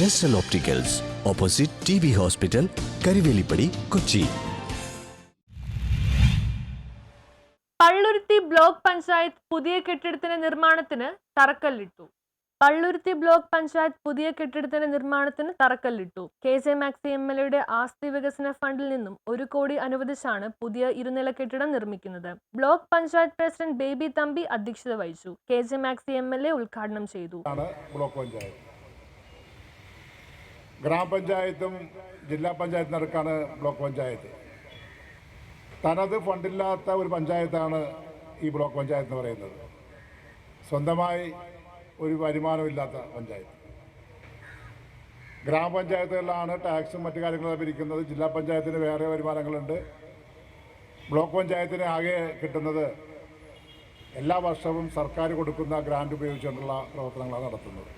ജസ്റ്റൽ opticals opposite T B hospital Karivelippady Kochi Palluruthy block panchayat പുതിയ കെട്ടിടത്തിന്റെ നിർമ്മാണത്തിന് തറക്കല്ലിട്ടു. പള്ളുരുത്തി ബ്ലോക്ക് പഞ്ചായത്ത് പുതിയ കെട്ടിടത്തിന്റെ നിർമ്മാണത്തിന് തറക്കല്ലിട്ടു. K J Maxi M L എയുടെ ആസ്തി വികസന ഫണ്ടിൽ നിന്നും ഒരു കോടി അനുവദിച്ചാണ് പുതിയ ഇരുനില കെട്ടിടം നിർമ്മിക്കുന്നത്. Block panchayat president Baby Thampi അധ്യക്ഷത വഹിച്ചു. K J Maxi M L A ഉദ്ഘാടനം ചെയ്തു. ബ്ലോക്ക് പഞ്ചായത്ത്. ഗ്രാമപഞ്ചായത്തും ജില്ലാ പഞ്ചായത്തും നടക്കാണ് ബ്ലോക്ക് പഞ്ചായത്ത്. തനത് ഫണ്ടില്ലാത്ത ഒരു പഞ്ചായത്താണ് ഈ ബ്ലോക്ക് പഞ്ചായത്ത് എന്ന് പറയുന്നത്. സ്വന്തമായി ഒരു വരുമാനമില്ലാത്ത പഞ്ചായത്ത്. ഗ്രാമപഞ്ചായത്തുകളിലാണ് ടാക്സും മറ്റു കാര്യങ്ങളും പിരിക്കുന്നത് ജില്ലാ പഞ്ചായത്തിന് വേറെ വരുമാനങ്ങളുണ്ട്. ബ്ലോക്ക് പഞ്ചായത്തിന് ആകെ കിട്ടുന്നത് എല്ലാ വർഷവും സർക്കാർ കൊടുക്കുന്ന ഗ്രാൻഡ് ഉപയോഗിച്ചുകൊണ്ടുള്ള പ്രവർത്തനങ്ങളാണ് നടത്തുന്നത്.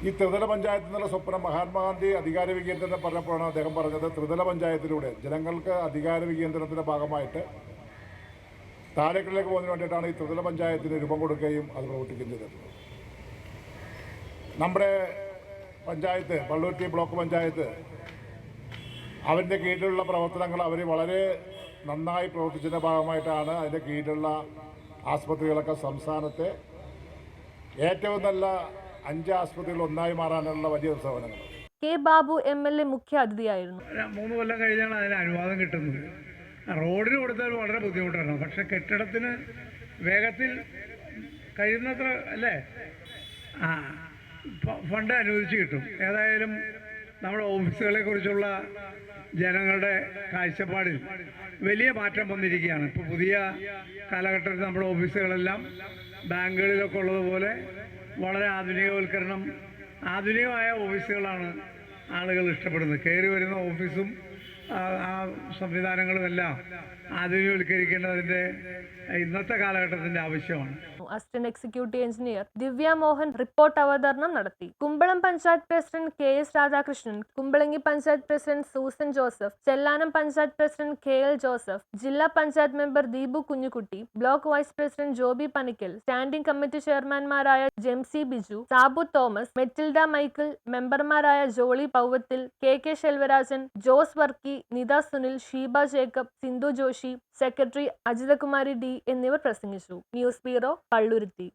ഈ ത്രിതല പഞ്ചായത്ത് എന്നുള്ള സ്വപ്നം മഹാത്മാഗാന്ധി അധികാര വികേന്ദ്രം പറഞ്ഞപ്പോഴാണ് അദ്ദേഹം പറഞ്ഞത് ത്രിതല പഞ്ചായത്തിലൂടെ ജനങ്ങൾക്ക് അധികാര വികേന്ദ്രത്തിന്റെ ഭാഗമായിട്ട് താഴേക്കിലേക്ക് പോകുന്നതിന് വേണ്ടിയിട്ടാണ് ഈ ത്രിതല പഞ്ചായത്തിന് രൂപം കൊടുക്കുകയും അത് പ്രവർത്തിക്കുകയും ചെയ്തത്. നമ്മുടെ പഞ്ചായത്ത് പള്ളുരുത്തി ബ്ലോക്ക് പഞ്ചായത്ത് അവന്റെ കീഴിലുള്ള പ്രവർത്തനങ്ങൾ അവർ വളരെ നന്നായി പ്രവർത്തിച്ചതിന്റെ ഭാഗമായിട്ടാണ് അതിന്റെ കീഴിലുള്ള ആസ്പത്രികളൊക്കെ സംസ്ഥാനത്തെ ഏറ്റവും നല്ല അഞ്ച് ആശുപത്രികൾ ഒന്നായി മാറാനുള്ള വലിയ സേവനങ്ങൾ K Babu M L A മുഖ്യ അതിഥിയായിരുന്നു. മൂന്ന് കൊല്ലം കഴിഞ്ഞാണ് അതിന് അനുവാദം കിട്ടുന്നത്. റോഡിന് കൊടുത്താൽ വളരെ ബുദ്ധിമുട്ടാണ്. പക്ഷെ കെട്ടിടത്തിന് വേഗത്തിൽ കഴിയുന്നത്ര അല്ലേ? ആ ഫണ്ട് അനുവദിച്ച് കിട്ടും. ഏതായാലും നമ്മുടെ ഓഫീസുകളെ കുറിച്ചുള്ള ജനങ്ങളുടെ കാഴ്ചപ്പാടിൽ വലിയ മാറ്റം വന്നിരിക്കുകയാണ്. ഇപ്പോൾ പുതിയ കാലഘട്ടത്തിൽ നമ്മുടെ ഓഫീസുകളെല്ലാം ബാങ്കുകളിലൊക്കെ ഉള്ളതുപോലെ വളരെ ആധുനികവൽക്കരണം ആധുനികമായ ഓഫീസുകളാണ് ആളുകൾ ഇഷ്ടപ്പെടുന്നത്. കയറി വരുന്ന ഓഫീസും ആ സംവിധാനങ്ങളുമെല്ലാം ആധുനികവൽക്കരിക്കേണ്ടതിന്റെ ഇന്നത്തെ കാലഘട്ടത്തിന്റെ ആവശ്യമാണ്. Assistant executive engineer Divya Mohan report അവതരണം നടത്തി. Kumbalam panchayat president K S Radhakrishnan Kumbalangi panchayat president Susan Joseph Chellanam panchayat president K L Joseph ജില്ലാ panchayat member Deepu Kunjukutty block vice president Joby Panikkal standing committee ചെയർമാൻമാരായ Jemsy Biju Sabu Thomas Matilda Michael മെമ്പർമാരായ Jolly Pauvathil K K Selvarajan Jose Varkey Nitha Sunil Sheeba Jacob Sindhu Joshy secretary Ajithakumari D എന്നിവർ പ്രസംഗിച്ചു. News bureau Palluruthy